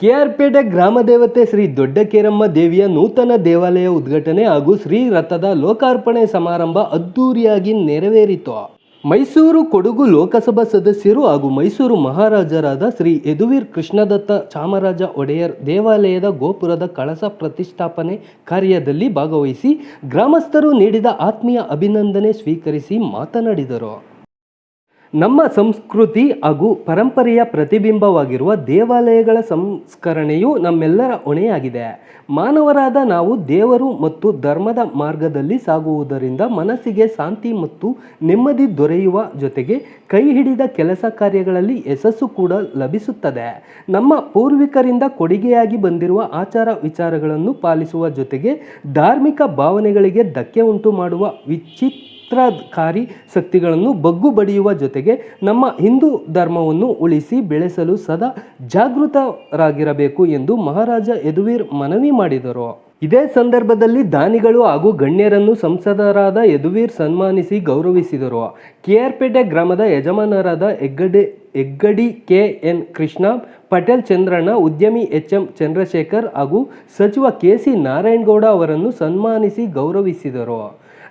ಕೆಆರ್ಪೇಟೆ ಗ್ರಾಮ ದೇವತೆ ಶ್ರೀ ದೊಡ್ಡ ಕೇರಮ್ಮ ದೇವಿಯ ನೂತನ ದೇವಾಲಯ ಉದ್ಘಾಟನೆ ಹಾಗೂ ಶ್ರೀ ರಥದ ಲೋಕಾರ್ಪಣೆ ಸಮಾರಂಭ ಅದ್ದೂರಿಯಾಗಿ ನೆರವೇರಿತು. ಮೈಸೂರು ಕೊಡಗು ಲೋಕಸಭಾ ಸದಸ್ಯರು ಹಾಗೂ ಮೈಸೂರು ಮಹಾರಾಜರಾದ ಶ್ರೀ ಯದುವೀರ್ ಕೃಷ್ಣದತ್ತ ಚಾಮರಾಜ ಒಡೆಯರ್ ದೇವಾಲಯದ ಗೋಪುರದ ಕಳಸ ಪ್ರತಿಷ್ಠಾಪನೆ ಕಾರ್ಯದಲ್ಲಿ ಭಾಗವಹಿಸಿ ಗ್ರಾಮಸ್ಥರು ನೀಡಿದ ಆತ್ಮೀಯ ಅಭಿನಂದನೆ ಸ್ವೀಕರಿಸಿ ಮಾತನಾಡಿದರು. ನಮ್ಮ ಸಂಸ್ಕೃತಿ ಹಾಗೂ ಪರಂಪರೆಯ ಪ್ರತಿಬಿಂಬವಾಗಿರುವ ದೇವಾಲಯಗಳ ಸಂಸ್ಕರಣೆಯು ನಮ್ಮೆಲ್ಲರ ಹೊಣೆಯಾಗಿದೆ. ಮಾನವರಾದ ನಾವು ದೇವರು ಮತ್ತು ಧರ್ಮದ ಮಾರ್ಗದಲ್ಲಿ ಸಾಗುವುದರಿಂದ ಮನಸ್ಸಿಗೆ ಶಾಂತಿ ಮತ್ತು ನೆಮ್ಮದಿ ದೊರೆಯುವ ಜೊತೆಗೆ ಕೈ ಹಿಡಿದ ಕೆಲಸ ಕಾರ್ಯಗಳಲ್ಲಿ ಯಶಸ್ಸು ಕೂಡ ಲಭಿಸುತ್ತದೆ. ನಮ್ಮ ಪೂರ್ವಿಕರಿಂದ ಕೊಡುಗೆಯಾಗಿ ಬಂದಿರುವ ಆಚಾರ ವಿಚಾರಗಳನ್ನು ಪಾಲಿಸುವ ಜೊತೆಗೆ ಧಾರ್ಮಿಕ ಭಾವನೆಗಳಿಗೆ ಧಕ್ಕೆ ಉಂಟು ಮಾಡುವ ವಿಚಿತ್ರ ಚಿತ್ರಕಾರಿ ಶಕ್ತಿಗಳನ್ನು ಬಗ್ಗು ಬಡಿಯುವ ಜೊತೆಗೆ ನಮ್ಮ ಹಿಂದೂ ಧರ್ಮವನ್ನು ಉಳಿಸಿ ಬೆಳೆಸಲು ಸದಾ ಜಾಗೃತರಾಗಿರಬೇಕು ಎಂದು ಮಹಾರಾಜ ಯದುವೀರ್ ಮನವಿ ಮಾಡಿದರು. ಇದೇ ಸಂದರ್ಭದಲ್ಲಿ ದಾನಿಗಳು ಹಾಗೂ ಗಣ್ಯರನ್ನು ಸಂಸದರಾದ ಯದುವೀರ್ ಸನ್ಮಾನಿಸಿ ಗೌರವಿಸಿದರು. ಕೆಆರ್ಪೇಟೆ ಗ್ರಾಮದ ಯಜಮಾನರಾದ ಹೆಗ್ಗಡೆ, ಹೆಗ್ಗಡಿ ಕೆ ಎನ್ ಕೃಷ್ಣ, ಪಟೇಲ್ ಚಂದ್ರಣ್ಣ, ಉದ್ಯಮಿ ಎಚ್ ಎಂ ಚಂದ್ರಶೇಖರ್ ಹಾಗೂ ಸಚಿವ ಕೆ ಸಿ ನಾರಾಯಣಗೌಡ ಅವರನ್ನು ಸನ್ಮಾನಿಸಿ ಗೌರವಿಸಿದರು.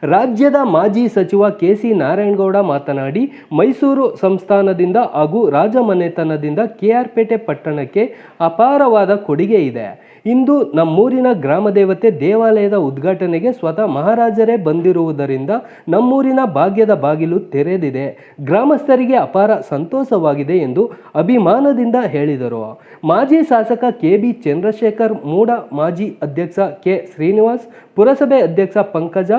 ರಾಜ್ಯದ ಮಾಜಿ ಸಚಿವ ಕೆ ಸಿ ನಾರಾಯಣಗೌಡ ಮಾತನಾಡಿ, ಮೈಸೂರು ಸಂಸ್ಥಾನದಿಂದ ಹಾಗೂ ರಾಜಮನೆತನದಿಂದ ಕೆಆರ್ಪೇಟೆ ಪಟ್ಟಣಕ್ಕೆ ಅಪಾರವಾದ ಕೊಡುಗೆ ಇದೆ. ಇಂದು ನಮ್ಮೂರಿನ ಗ್ರಾಮದೇವತೆ ದೇವಾಲಯದ ಉದ್ಘಾಟನೆಗೆ ಸ್ವತಃ ಮಹಾರಾಜರೇ ಬಂದಿರುವುದರಿಂದ ನಮ್ಮೂರಿನ ಭಾಗ್ಯದ ಬಾಗಿಲು ತೆರೆದಿದೆ. ಗ್ರಾಮಸ್ಥರಿಗೆ ಅಪಾರ ಸಂತೋಷವಾಗಿದೆ ಎಂದು ಅಭಿಮಾನದಿಂದ ಹೇಳಿದರು. ಮಾಜಿ ಶಾಸಕ ಕೆ ಬಿ ಚಂದ್ರಶೇಖರ್, ಮೂಡ ಮಾಜಿ ಅಧ್ಯಕ್ಷ ಕೆ ಶ್ರೀನಿವಾಸ್ ಪುರಸಭೆ ಅಧ್ಯಕ್ಷ ಪಂಕಜ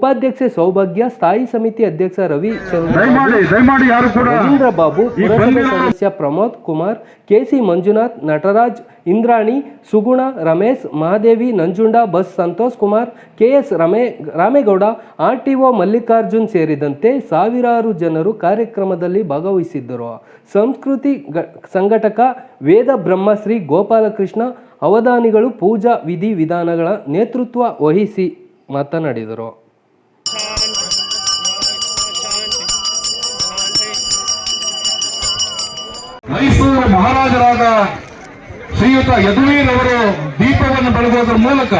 ಉಪಾಧ್ಯಕ್ಷೆ ಸೌಭಾಗ್ಯ ಸ್ಥಾಯಿ ಸಮಿತಿ ಅಧ್ಯಕ್ಷ ರವಿ ಚಂದ್ರ ಬಾಬು ಪುರಸಭೆ ಸದಸ್ಯ ಪ್ರಮೋದ್ ಕುಮಾರ್ ಕೆಸಿ ಮಂಜುನಾಥ್ ನಟರಾಜ್ ಇಂದ್ರಾಣಿ ಸುಗುಣ ರಮೇಶ್ ಮಹಾದೇವಿ ನಂಜುಂಡ ಬಸ್ ಸಂತೋಷ್ ಕುಮಾರ್ ಕೆಎಸ್ ರಮೇ ರಾಮೇಗೌಡ ಆರ್ಟಿಒ ಮಲ್ಲಿಕಾರ್ಜುನ್ ಸೇರಿದಂತೆ ಸಾವಿರಾರು ಜನರು ಕಾರ್ಯಕ್ರಮದಲ್ಲಿ ಭಾಗವಹಿಸಿದ್ದರು. ಸಂಸ್ಕೃತಿ ಗ- ಸಂಘಟಕ ವೇದ ಬ್ರಹ್ಮಶ್ರೀ ಗೋಪಾಲಕೃಷ್ಣ ಅವಧಾನಿಗಳು ಪೂಜಾ ವಿಧಿ ವಿಧಾನಗಳ ನೇತೃತ್ವ ವಹಿಸಿ ಮಾತನಾಡಿದರು. ಮೈಸೂರು ಮಹಾರಾಜರಾದ ಶ್ರೀಯುತ ಯದುವೀರ್ ಅವರು ದೀಪವನ್ನು ಬೆಳಗುವುದರ ಮೂಲಕ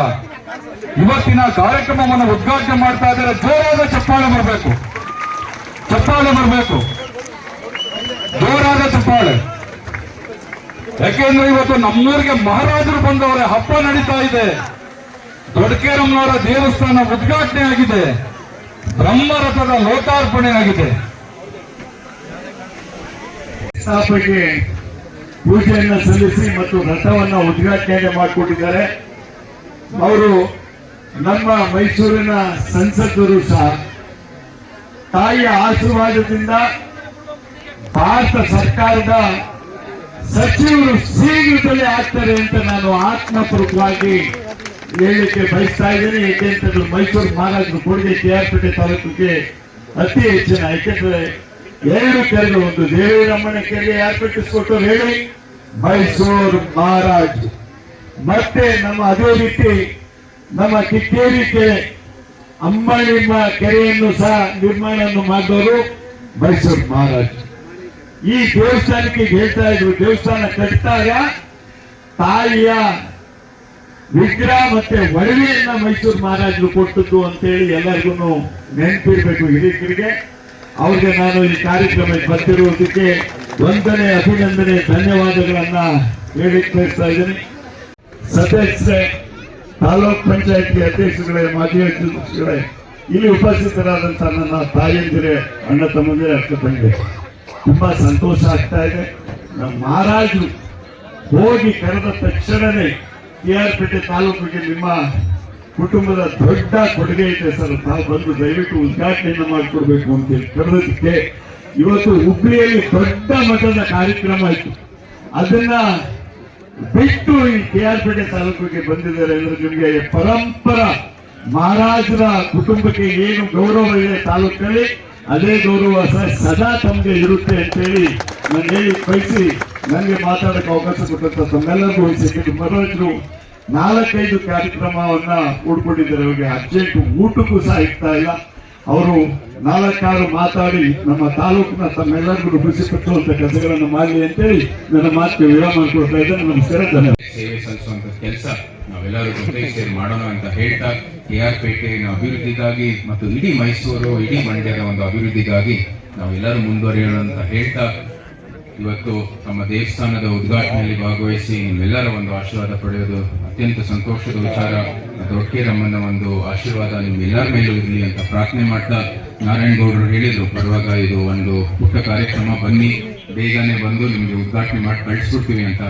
ಇವತ್ತಿನ ಕಾರ್ಯಕ್ರಮವನ್ನು ಉದ್ಘಾಟನೆ ಮಾಡ್ತಾ ಇದ್ದಾರೆ. ಜೋರಾದ ಚಪ್ಪಾಳೆ ಬರಬೇಕು. ಚಪ್ಪಾಳೆ ಬರಬೇಕು. ಜೋರಾದ ಚಪ್ಪಾಳೆ. ಯಾಕೆಂದ್ರೆ ಇವತ್ತು ನಮ್ಮೂರಿಗೆ ಮಹಾರಾಜರು ಬಂದವರೇ, ಹಬ್ಬ ನಡೀತಾ ಇದೆ. ದೊಡ್ಡಕೇರಮ್ಮನವರ ದೇವಸ್ಥಾನ ಉದ್ಘಾಟನೆ ಆಗಿದೆ. ಬ್ರಹ್ಮರಥದ ಲೋಕಾರ್ಪಣೆ ಆಗಿದೆ. ಸ್ಥಾಪನೆಗೆ ಪೂಜೆಯನ್ನು ಸಲ್ಲಿಸಿ ಮತ್ತು ರಥವನ್ನು ಉದ್ಘಾಟನೆ ಮಾಡಿಕೊಟ್ಟಿದ್ದಾರೆ. ಅವರು ನಮ್ಮ ಮೈಸೂರಿನ ಸಂಸದರು ಸಹ ತಾಯಿಯ ಆಶೀರ್ವಾದದಿಂದ ಭಾರತ ಸರ್ಕಾರದ ಸಚಿವರು ಶೀಘ್ರದಲ್ಲೇ ಆಗ್ತಾರೆ ಅಂತ ನಾನು ಆತ್ಮಪೂರ್ವಕವಾಗಿ ಹೇಳಲಿಕ್ಕೆ ಬಯಸ್ತಾ ಇದ್ದೇನೆ. ಏಕೆಂತಂದ್ರೆ ಮೈಸೂರು ಮಹಾರಾಜರು ಕೊಡುಗೆ ಕೆಆರ್ಪೇಟೆ ತಾಲೂಕಿಗೆ ಅತಿ ಹೆಚ್ಚಿನ ಯಾಕೆಂದ್ರೆ ಎರಡು ಕೆರೆಗಳು, ಒಂದು ದೇವಿರಮ್ಮನ ಕೆರೆ ಯಾರು ಕಟ್ಟಿಸ್ಕೊಟ್ಟರು ಹೇಳಿ? ಮೈಸೂರು ಮಹಾರಾಜ್. ಮತ್ತೆ ನಮ್ಮ ಅದೇ ರೀತಿ ನಮ್ಮ ಕಿಕ್ಕೇರಿ ಕೆರೆ ಅಂಬಾಣಿಮ್ಮ ಕೆರೆಯನ್ನು ಸಹ ನಿರ್ಮಾಣವನ್ನು ಮಾಡಿದವರು ಮೈಸೂರು ಮಹಾರಾಜ್. ಈ ದೇವಸ್ಥಾನಕ್ಕೆ ಹೇಳ್ತಾ ಇದ್ರು, ದೇವಸ್ಥಾನ ಕಟ್ಟಿದಾಗ ತಾಯಿಯ ವಿಗ್ರಹ ಮತ್ತೆ ಒಡವೆಯನ್ನ ಮೈಸೂರು ಮಹಾರಾಜರು ಕೊಟ್ಟದ್ದು ಅಂತೇಳಿ ಎಲ್ಲರಿಗೂ ನೆನಪಿರ್ಬೇಕು ಹಿರಿಯರಿಗೆ. ಅವ್ರಿಗೆ ನಾನು ಈ ಕಾರ್ಯಕ್ರಮಕ್ಕೆ ಬರ್ತಿರುವುದಕ್ಕೆ ವಂದನೆ, ಅಭಿನಂದನೆ, ಧನ್ಯವಾದಗಳನ್ನ ಹೇಳಿ ಕಳಿಸ್ತಾ ಇದ್ದೀನಿ. ಸದಸ್ಯರೇ ತಾಲೂಕ್ ಪಂಚಾಯತಿ ಅಧ್ಯಕ್ಷಗಳೇ ಮಾಜಿ ಅಧ್ಯಕ್ಷಗಳೇ ಇಲ್ಲಿ ಉಪಸ್ಥಿತರಾದಂತಹ ನನ್ನ ತಾಯಂದಿರೇ ಅಣ್ಣ ತಮ್ಮಂದಿರೇ, ಅಕ್ಕ ತಂದೆ ತುಂಬಾ ಸಂತೋಷ ಆಗ್ತಾ ಇದೆ. ನಮ್ಮ ಮಹಾರಾಜರು ಹೋಗಿ ಕರೆದ ತಕ್ಷಣವೇ ಕೆ ಆರ್ ಪೇಟೆ ತಾಲೂಕಿಗೆ ನಿಮ್ಮ ಕುಟುಂಬದ ದೊಡ್ಡ ಕೊಡುಗೆ ಇದೆ ಸರ್. ತಾವು ಬಂದು ದಯವಿಟ್ಟು ಉದ್ಘಾಟನೆಯನ್ನು ಮಾಡಿಕೊಡ್ಬೇಕು ಅಂತ ಕರೆದಕ್ಕೆ ಇವತ್ತು ಹುಬ್ಳಿಯಲ್ಲಿ ದೊಡ್ಡ ಮಟ್ಟದ ಕಾರ್ಯಕ್ರಮ ಆಯಿತು. ಅದನ್ನ ಬಿಟ್ಟು ಈ ಕೆ ಆರ್ ಪೇಟೆ ತಾಲೂಕಿಗೆ ಬಂದಿದ್ದಾರೆ ಅಂದ್ರೆ ನಿಮಗೆ ಪರಂಪರ. ಮಹಾರಾಜರ ಕುಟುಂಬಕ್ಕೆ ಏನು ಗೌರವ ಇದೆ ತಾಲೂಕಲ್ಲಿ, ಅದೇ ಗೌರವ ಸಹ ಸದಾ ತಮಗೆ ಇರುತ್ತೆ ಅಂತೇಳಿ ನಾನು ಹೇಳಿ ಬಯಸಿ ನನಗೆ ಮಾತಾಡಕ್ಕೆ ಅವಕಾಶ ಕೊಟ್ಟಂತ ತಮ್ಮೆಲ್ಲರಿಗೂ ವಹಿಸಿ ಮಹಾರಾಜರು ನಾಲ್ಕೈದು ಕಾರ್ಯಕ್ರಮವನ್ನ ಕೂಡ್ಕೊಂಡಿದ್ದಾರೆ. ಅವರಿಗೆ ಅರ್ಜೆಂಟ್ ಊಟಕ್ಕೂ ಸಹ ಇರ್ತಾ ಇಲ್ಲ. ಅವರು ನಾಲ್ಕಾರು ಮಾತಾಡಿ ನಮ್ಮ ತಾಲೂಕಿನ ತಮ್ಮೆಲ್ಲರಿಗೂ ಖುಷಿಪಟ್ಟುವಂತ ಕೆಲಸಗಳನ್ನು ಮಾಡಲಿ ಅಂತೇಳಿ ನನ್ನ ಮಾತಿಗೆ ವಿರಾಮ ಕೊಡ್ತಾ ಇದ್ದೇನೆ. ನಮಸ್ಕಾರ, ಧನ್ಯವಾದ. ಸೇವೆ ಸಲ್ಲಿಸುವಂತ ಕೆಲಸ ನಾವೆಲ್ಲರೂ ಜೊತೆ ಸೇರಿ ಮಾಡೋಣ ಅಂತ ಹೇಳ್ತಾ, ಕೆ ಆರ್ ಪೇಟೆಯ ಅಭಿವೃದ್ಧಿಗಾಗಿ ಮತ್ತು ಇಡೀ ಮೈಸೂರು, ಇಡೀ ಮಂಡ್ಯದ ಒಂದು ಅಭಿವೃದ್ಧಿಗಾಗಿ ನಾವೆಲ್ಲರೂ ಮುಂದುವರಿಯೋಣ ಅಂತ ಹೇಳ್ತಾ ಇವತ್ತು ನಮ್ಮ ದೇವಸ್ಥಾನದ ಉದ್ಘಾಟನೆಯಲ್ಲಿ ಭಾಗವಹಿಸಿ ನಿಮ್ಮೆಲ್ಲರ ಒಂದು ಆಶೀರ್ವಾದ ಪಡೆಯೋದು ಅತ್ಯಂತ ಸಂತೋಷದ ವಿಚಾರ. ದೊಡ್ಡಕೇರಮ್ಮನ ಒಂದು ಆಶೀರ್ವಾದ ನಿಮ್ಮೆಲ್ಲರ ಮೇಲೂ ಇರಲಿ ಅಂತ ಪ್ರಾರ್ಥನೆ ಮಾಡ್ತಾ ನಾರಾಯಣಗೌಡರು ಹೇಳಿದ್ರು. ಬರುವಾಗ ಇದು ಒಂದು ಪುಟ್ಟ ಕಾರ್ಯಕ್ರಮ. ಬನ್ನಿ, ಬೇಗನೆ ಬಂದು ನಿಮಗೆ ಉದ್ಘಾಟನೆ ಮಾಡಿ ಕಳಿಸ್ಬಿಡ್ತೀವಿ ಅಂತ.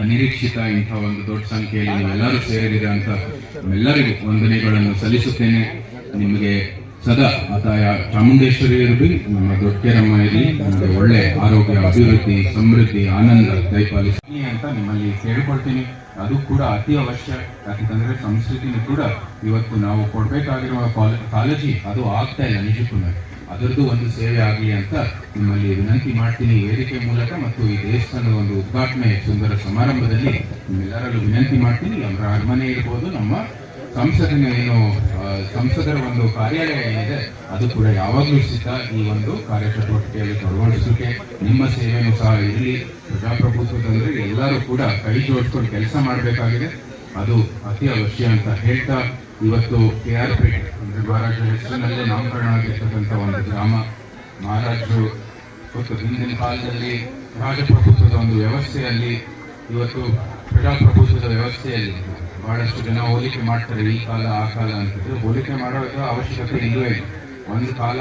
ಅನಿರೀಕ್ಷಿತ ಇಂಥ ಒಂದು ದೊಡ್ಡ ಸಂಖ್ಯೆಯಲ್ಲಿ ನೀವೆಲ್ಲರೂ ಸೇರಿದಿರ ಅಂತ ನಿಮ್ಮೆಲ್ಲರಿಗೂ ವಂದನೆಗಳನ್ನು ಸಲ್ಲಿಸುತ್ತೇನೆ. ನಿಮಗೆ ಸದಾ ಆದಾಯ ಚಾಮುಂಡೇಶ್ವರಿ ಇರಲಿ ನಮ್ಮ ದೊಡ್ಡಕೆರಮ್ಮ ಇರಲಿ ನಮಗೆ ಒಳ್ಳೆ ಆರೋಗ್ಯ, ಅಭಿವೃದ್ಧಿ, ಸಮೃದ್ಧಿ, ಆನಂದ ದಯಪಾಲಿಸಲಿ ಅಂತ ನಿಮ್ಮಲ್ಲಿ ಕೇಳ್ಕೊಳ್ತೀನಿ. ಅದು ಕೂಡ ಅತಿ ಅವಶ್ಯ. ಯಾಕಂದ್ರೆ ಸಂಸ್ಕೃತಿನೂ ಕೂಡ ಇವತ್ತು ನಾವು ಕೊಡ್ಬೇಕಾಗಿರುವ ಕಾಳಜಿ ಅದು ಆಗ್ತಾ ಇಲ್ಲ ನಿಜಕ್ಕೂ. ಅದರದ್ದು ಒಂದು ಸೇವೆ ಆಗಲಿ ಅಂತ ನಿಮ್ಮಲ್ಲಿ ವಿನಂತಿ ಮಾಡ್ತೀನಿ. ವೇದಿಕೆ ಮೂಲಕ ಮತ್ತು ಈ ದೇವಸ್ಥಾನದ ಒಂದು ಉದ್ಘಾಟನೆ ಸುಂದರ ಸಮಾರಂಭದಲ್ಲಿ ನಿಮ್ಮೆಲ್ಲರಲ್ಲೂ ವಿನಂತಿ ಮಾಡ್ತೀನಿ. ಅವರ ಅರಮನೆ ಇರ್ಬೋದು, ನಮ್ಮ ಸಂಸದಿನ ಏನು ಸಂಸದರ ಒಂದು ಕಾರ್ಯಾಲಯ ಏನಿದೆ, ಅದು ಕೂಡ ಯಾವಾಗಲೂ ಸಿದ್ಧ ಈ ಒಂದು ಕಾರ್ಯಚಟುವಟಿಕೆಯಲ್ಲಿ ತೊಡಗೊಳಿಸಲಿಕ್ಕೆ ನಿಮ್ಮ ಸೇವೆಯನ್ನು ಸಹ ಇರಲಿ ಪ್ರಜಾಪ್ರಭುತ್ವದಂದ್ರೆ ಎಲ್ಲರೂ ಕೂಡ ಕೈ ಜೋಡಿಸ್ಕೊಂಡು ಕೆಲಸ ಮಾಡಬೇಕಾಗಿದೆ. ಅದು ಅತಿ ಅವಶ್ಯ ಅಂತ ಹೇಳ್ತಾ ಇವತ್ತು ಕೆ ಆರ್ ಪಿ ಅಂದ್ರೆ ಮಹಾರಾಜರ ಹೆಸರಿನಲ್ಲೇ ನಾಮಕರಣ ಆಗಿರ್ತಕ್ಕಂಥ ಒಂದು ಗ್ರಾಮ. ಮಹಾರಾಜರು ಇವತ್ತು ಹಿಂದಿನ ಕಾಲದಲ್ಲಿ ರಾಜಪ್ರಭುತ್ವದ ಒಂದು ವ್ಯವಸ್ಥೆಯಲ್ಲಿ, ಇವತ್ತು ಪ್ರಜಾಪ್ರಭುತ್ವದ ವ್ಯವಸ್ಥೆಯಲ್ಲಿ ಬಹಳಷ್ಟು ಜನ ಹೋಲಿಕೆ ಮಾಡ್ತಾರೆ ಈ ಕಾಲ, ಆ ಕಾಲ ಅಂತಿದ್ರೆ ಹೋಲಿಕೆ ಮಾಡೋ ಅವಶ್ಯಕತೆ ಇಲ್ಲವೇ ಇಲ್ಲ. ಒಂದು ಕಾಲ,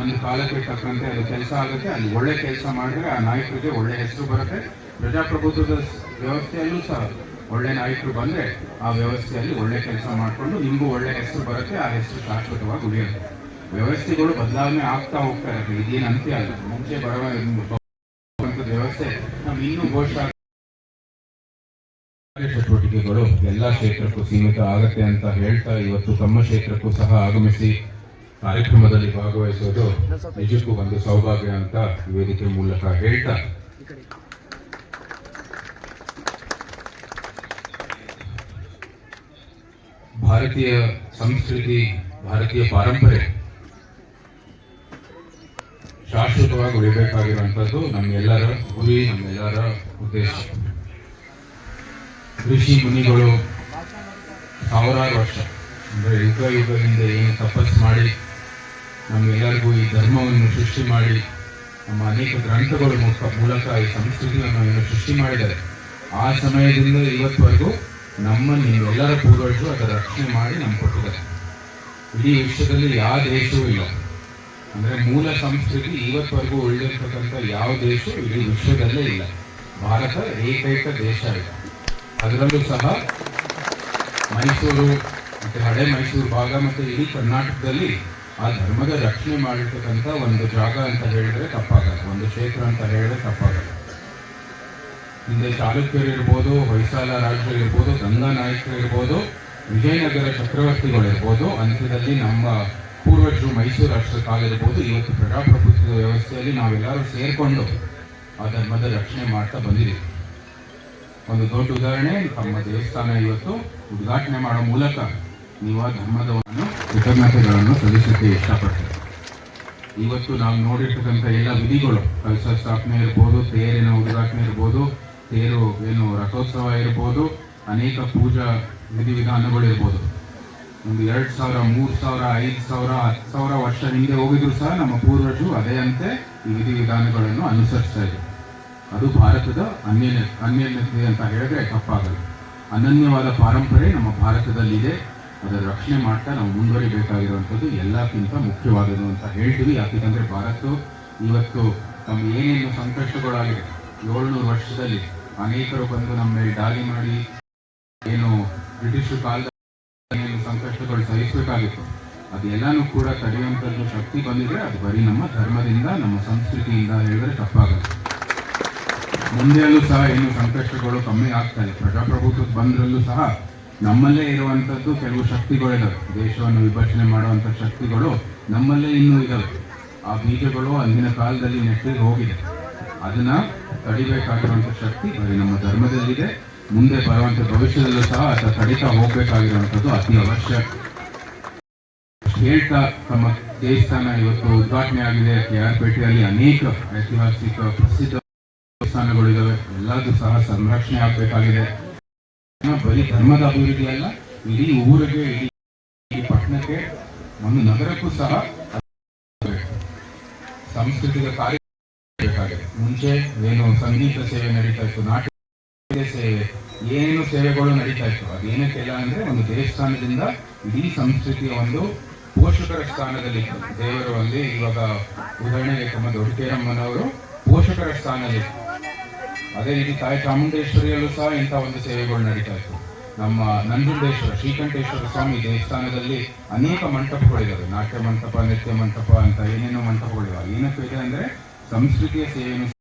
ಒಂದು ಕಾಲಕ್ಕೆ ತಕ್ಕಂತೆ ಅದು ಕೆಲಸ ಆಗುತ್ತೆ. ಅಲ್ಲಿ ಒಳ್ಳೆ ಕೆಲಸ ಮಾಡಿದ್ರೆ ಆ ನಾಯಕರಿಗೆ ಒಳ್ಳೆ ಹೆಸರು ಬರುತ್ತೆ. ಪ್ರಜಾಪ್ರಭುತ್ವದ ವ್ಯವಸ್ಥೆಯಲ್ಲೂ ಸಹ ಒಳ್ಳೆ ನಾಯಕರು ಬಂದ್ರೆ ಆ ವ್ಯವಸ್ಥೆಯಲ್ಲಿ ಒಳ್ಳೆ ಕೆಲಸ ಮಾಡಿಕೊಂಡು ನಿಮಗೂ ಒಳ್ಳೆ ಹೆಸರು ಬರುತ್ತೆ. ಆ ಹೆಸರು ಶಾಶ್ವತವಾಗಿ ಉಳಿಯುತ್ತೆ. ವ್ಯವಸ್ಥೆಗಳು ಬದಲಾವಣೆ ಆಗ್ತಾ ಹೋಗ್ತಾ ಇರುತ್ತೆ. ಇದೇನು ಅಂತ್ಯ ಅಲ್ಲ. ಮುಂಚೆ ಬರುವ ವ್ಯವಸ್ಥೆ. ನಾವು ಇನ್ನೂ ಘೋಷ ಚಟುವಟಿಕೆಗಳು ಎಲ್ಲ ಕ್ಷೇತ್ರಕ್ಕೂ ಸೀಮಿತ ಆಗತ್ತೆ ಅಂತ ಹೇಳ್ತಾ ಇವತ್ತು ತಮ್ಮ ಕ್ಷೇತ್ರಕ್ಕೂ ಸಹ ಆಗಮಿಸಿ ಕಾರ್ಯಕ್ರಮದಲ್ಲಿ ಭಾಗವಹಿಸೋದು ನಿಜಕ್ಕೂ ಒಂದು ಸೌಭಾಗ್ಯ ಅಂತ ವೇದಿಕೆ ಮೂಲಕ ಹೇಳ್ತಾ. ಭಾರತೀಯ ಸಂಸ್ಕೃತಿ, ಭಾರತೀಯ ಪಾರಂಪರೆ ಶಾಶ್ವತವಾಗಿ ಉಳಿಬೇಕಾಗಿರುವಂಥದ್ದು ನಮ್ಮೆಲ್ಲರ ಗುರಿ, ನಮ್ಮೆಲ್ಲರ ಉದ್ದೇಶ. ಋಷಿ ಮುನಿಗಳು ಸಾವಿರಾರು ವರ್ಷ. ಅಂದರೆ ಯುಗ ಯುಗದಿಂದ ಏನು ತಪಸ್ಸು ಮಾಡಿ ನಮಗೆಲ್ಲರಿಗೂ ಈ ಧರ್ಮವನ್ನು ಸೃಷ್ಟಿ ಮಾಡಿ ನಮ್ಮ ಅನೇಕ ಗ್ರಂಥಗಳ ಮೂಲಕ ಈ ಸಂಸ್ಕೃತಿಯನ್ನು ಏನು ಸೃಷ್ಟಿ ಮಾಡಿದ್ದಾರೆ. ಆ ಸಮಯದಿಂದ ಇವತ್ತುವರೆಗೂ ನಮ್ಮ ನೀವೆಲ್ಲರ ಪೂರ್ವಜರು ಅದರ ರಕ್ಷಣೆ ಮಾಡಿ ನಮ್ಗೆ ಕೊಟ್ಟಿದ್ದಾರೆ. ಇಡೀ ವಿಶ್ವದಲ್ಲಿ ಯಾವ ದೇಶವೂ ಇಲ್ಲ. ಅಂದ್ರೆ ಮೂಲ ಸಂಸ್ಕೃತಿ ಇವತ್ತುವರೆಗೂ ಉಳಿದಿರ್ತಕ್ಕಂಥ ಯಾವ ದೇಶ ಇಡೀ ವಿಶ್ವದಲ್ಲೇ ಇಲ್ಲ. ಭಾರತ ಏಕೈಕ ದೇಶ ಇದೆ. ಅದರಲ್ಲೂ ಸಹ ಮೈಸೂರು ಮತ್ತು ಹಳೆ ಮೈಸೂರು ಭಾಗ ಮತ್ತು ಇಡೀ ಕರ್ನಾಟಕದಲ್ಲಿ ಆ ಧರ್ಮದ ರಕ್ಷಣೆ ಮಾಡಿರ್ತಕ್ಕಂಥ ಒಂದು ಜಾಗ ಅಂತ ಹೇಳಿದ್ರೆ ತಪ್ಪಾಗಲ್ಲ. ಒಂದು ಕ್ಷೇತ್ರ ಅಂತ ಹೇಳಿದ್ರೆ ತಪ್ಪಾಗಲ್ಲ. ಹಿಂದೆ ಚಾಲುಕ್ಯರು ಇರ್ಬೋದು ಹೊಯ್ಸಾಲ ರಾಜರು ಇರ್ಬೋದು, ಗಂಗಾ ನಾಯಕರು ಇರ್ಬೋದು, ವಿಜಯನಗರ ಚಕ್ರವರ್ತಿಗಳು ಇರ್ಬೋದು, ಅಂತ್ಯದಲ್ಲಿ ನಮ್ಮ ಪೂರ್ವಜರು ಮೈಸೂರು ರಾಷ್ಟ್ರ ಕಾಲ ಇರ್ಬೋದು, ಇವತ್ತು ಪ್ರಜಾಪ್ರಭುತ್ವದ ವ್ಯವಸ್ಥೆಯಲ್ಲಿ ನಾವೆಲ್ಲರೂ ಸೇರಿಕೊಂಡು ಆ ಧರ್ಮದ ರಕ್ಷಣೆ ಮಾಡ್ತಾ ಬಂದಿದ್ದೀವಿ. ಒಂದು ದೊಡ್ಡ ಉದಾಹರಣೆ, ತಮ್ಮ ದೇವಸ್ಥಾನ ಇವತ್ತು ಉದ್ಘಾಟನೆ ಮಾಡೋ ಮೂಲಕ ನೀವು ಆ ಧರ್ಮದವನ್ನು ಕೃತಜ್ಞತೆಗಳನ್ನು ಸಲ್ಲಿಸಕ್ಕೆ ಇಷ್ಟಪಡ್ತೀವಿ. ಇವತ್ತು ನಾವು ನೋಡಿರ್ತಕ್ಕಂಥ ಎಲ್ಲ ವಿಧಿಗಳು ಕಲಶ ಸ್ಥಾಪನೆ ಇರ್ಬೋದು, ತೇರಿನ ಉದ್ಘಾಟನೆ ಇರ್ಬೋದು, ತೇರು ಏನು ರಥೋತ್ಸವ ಇರ್ಬೋದು, ಅನೇಕ ಪೂಜಾ ವಿಧಿವಿಧಾನಗಳು ಇರ್ಬೋದು. ಒಂದು ಎರಡು ಸಾವಿರ, ಮೂರು ಸಾವಿರ, ಐದು ಸಾವಿರ, ಹತ್ತು ಸಾವಿರ ವರ್ಷ ಹಿಂದೆ ಹೋಗಿದ್ರು ಸಹ ನಮ್ಮ ಪೂರ್ವಜರು ಅದೇ ಅಂತೆ ಈ ವಿಧಿವಿಧಾನಗಳನ್ನು ಅನುಸರಿಸ್ತಾ ಇದ್ರು. ಅದು ಭಾರತದ ಅನ್ಯನ್ಯ ಅನ್ಯನ್ಯತೆ ಅಂತ ಹೇಳಿದ್ರೆ ತಪ್ಪಾಗಲ್ಲ. ಅನನ್ಯವಾದ ಪಾರಂಪರೆ ನಮ್ಮ ಭಾರತದಲ್ಲಿದೆ. ಅದರ ರಕ್ಷಣೆ ಮಾಡ್ತಾ ನಾವು ಮುಂದುವರಿಬೇಕಾಗಿರುವಂಥದ್ದು ಎಲ್ಲಕ್ಕಿಂತ ಮುಖ್ಯವಾದದ್ದು ಅಂತ ಹೇಳ್ತೀವಿ. ಯಾಕಂದ್ರೆ ಭಾರತ ಇವತ್ತು ತಮ್ಮ ಏನೇನು ಸಂಕಷ್ಟಗಳಾಗಿದೆ. ಏಳ್ನೂರು ವರ್ಷದಲ್ಲಿ ಅನೇಕರು ಬಂದು ನಮ್ಮ ಮೇಲೆ ದಾಳಿ ಮಾಡಿ, ಏನು ಬ್ರಿಟಿಷ್ ಕಾಲದ ಸಂಕಷ್ಟಗಳು ಸಹಿಸಬೇಕಾಗಿತ್ತು. ಅದೆಲ್ಲಾನು ಕೂಡ ತಡೆಯುವಂಥದ್ದು ಶಕ್ತಿ ಬಂದಿದ್ರೆ ಅದು ಬರೀ ನಮ್ಮ ಧರ್ಮದಿಂದ, ನಮ್ಮ ಸಂಸ್ಕೃತಿಯಿಂದ ಹೇಳಿದ್ರೆ ತಪ್ಪಾಗಲ್ಲ. ಮುಂದೆಯಲ್ಲೂ ಸಹ ಏನು ಸಂಕಷ್ಟಗಳು ಕಮ್ಮಿ ಆಗ್ತಾ ಇದೆ. ಪ್ರಜಾಪ್ರಭುತ್ವ ಬಂದ್ರಲ್ಲೂ ಸಹ ನಮ್ಮಲ್ಲೇ ಇರುವಂತದ್ದು ಕೆಲವು ಶಕ್ತಿಗಳಿದ್ದಾವೆ ದೇಶವನ್ನು ವಿಭಜನೆ ಮಾಡುವಂಥ ಶಕ್ತಿಗಳು ನಮ್ಮಲ್ಲೇ ಇನ್ನೂ ಇದಾವೆ. ಆ ಬೀಜಗಳು ಅಂದಿನ ಕಾಲದಲ್ಲಿ ನೆಟ್ಟಿಗೆ ಹೋಗಿದೆ. ಅದನ್ನ ತಡಿಬೇಕಾಗಿರುವಂಥ ಶಕ್ತಿ ಬರೀ ನಮ್ಮ ಧರ್ಮದಲ್ಲಿದೆ. ಮುಂದೆ ಬರುವಂತ ಭವಿಷ್ಯದಲ್ಲೂ ಸಹ ಅದು ತಡಿತಾ ಹೋಗ್ಬೇಕಾಗಿರುವಂಥದ್ದು ಅತಿ ಅವಶ್ಯ. ಹೇಳ್ತಾ ತಮ್ಮ ದೇವಸ್ಥಾನ ಇವತ್ತು ಉದ್ಘಾಟನೆ ಆಗಿದೆ ಕೆ ಆರ್ ಪೇಟೆಯಲ್ಲಿ ಅನೇಕ ಐತಿಹಾಸಿಕ ಪ್ರಸಿದ್ಧ ದೇವಸ್ಥಾನಗಳು ಇದಾವೆ ಎಲ್ಲದೂ ಸಹ ಸಂರಕ್ಷಣೆ ಆಗಬೇಕಾಗಿದೆ. ಬರೀ ಧರ್ಮದ ಅಭಿವೃದ್ಧಿ ಅಲ್ಲ, ಇಡೀ ಊರಿಗೆ, ಇಡೀ ಪಟ್ಟಣಕ್ಕೆ, ಒಂದು ನಗರಕ್ಕೂ ಸಹ ಸಾಂಸ್ಕೃತಿಕ ಕಾರ್ಯ ಮುಂಚೆ ಏನು ಸಂಗೀತ ಸೇವೆ ನಡೀತಾ ಇತ್ತು, ನಾಟ್ಯ ಸೇವೆ, ಏನು ಸೇವೆಗಳು ನಡೀತಾ ಇತ್ತು ಅದೇನಕ್ಕೆಲ್ಲ ಅಂದ್ರೆ ಒಂದು ದೇವಸ್ಥಾನದಿಂದ ಇಡೀ ಸಂಸ್ಕೃತಿಯ ಒಂದು ಪೋಷಕರ ಸ್ಥಾನದಲ್ಲಿ ದೇವರು ಅಲ್ಲಿ ಇವಾಗ ಉದಾಹರಣೆಗೆ ತಮ್ಮ ದೊಡ್ಡಕೇರಮ್ಮನವರು ಪೋಷಕರ ಸ್ಥಾನದಲ್ಲಿ ಅದೇ ರೀತಿ ತಾಯಿ ಚಾಮುಂಡೇಶ್ವರಿಯಲ್ಲೂ ಸಹ ಇಂಥ ಒಂದು ಸೇವೆಗಳು ನಡೀತಾ ಇತ್ತು. ನಮ್ಮ ನಂಜುಂಡೇಶ್ವರ, ಶ್ರೀಕಂಠೇಶ್ವರ ಸ್ವಾಮಿ ದೇವಸ್ಥಾನದಲ್ಲಿ ಅನೇಕ ಮಂಟಪಗಳಿದ್ದಾವೆ ನಾಟ್ಯ ಮಂಟಪ, ನೃತ್ಯ ಮಂಟಪ ಅಂತ ಏನೇನೋ ಮಂಟಪಗಳಿವೆ ಏನಕ್ಕೆ ಇದೆ ಅಂದರೆ ಸಂಸ್ಕೃತಿಯ ಸೇವೆಯನ್ನು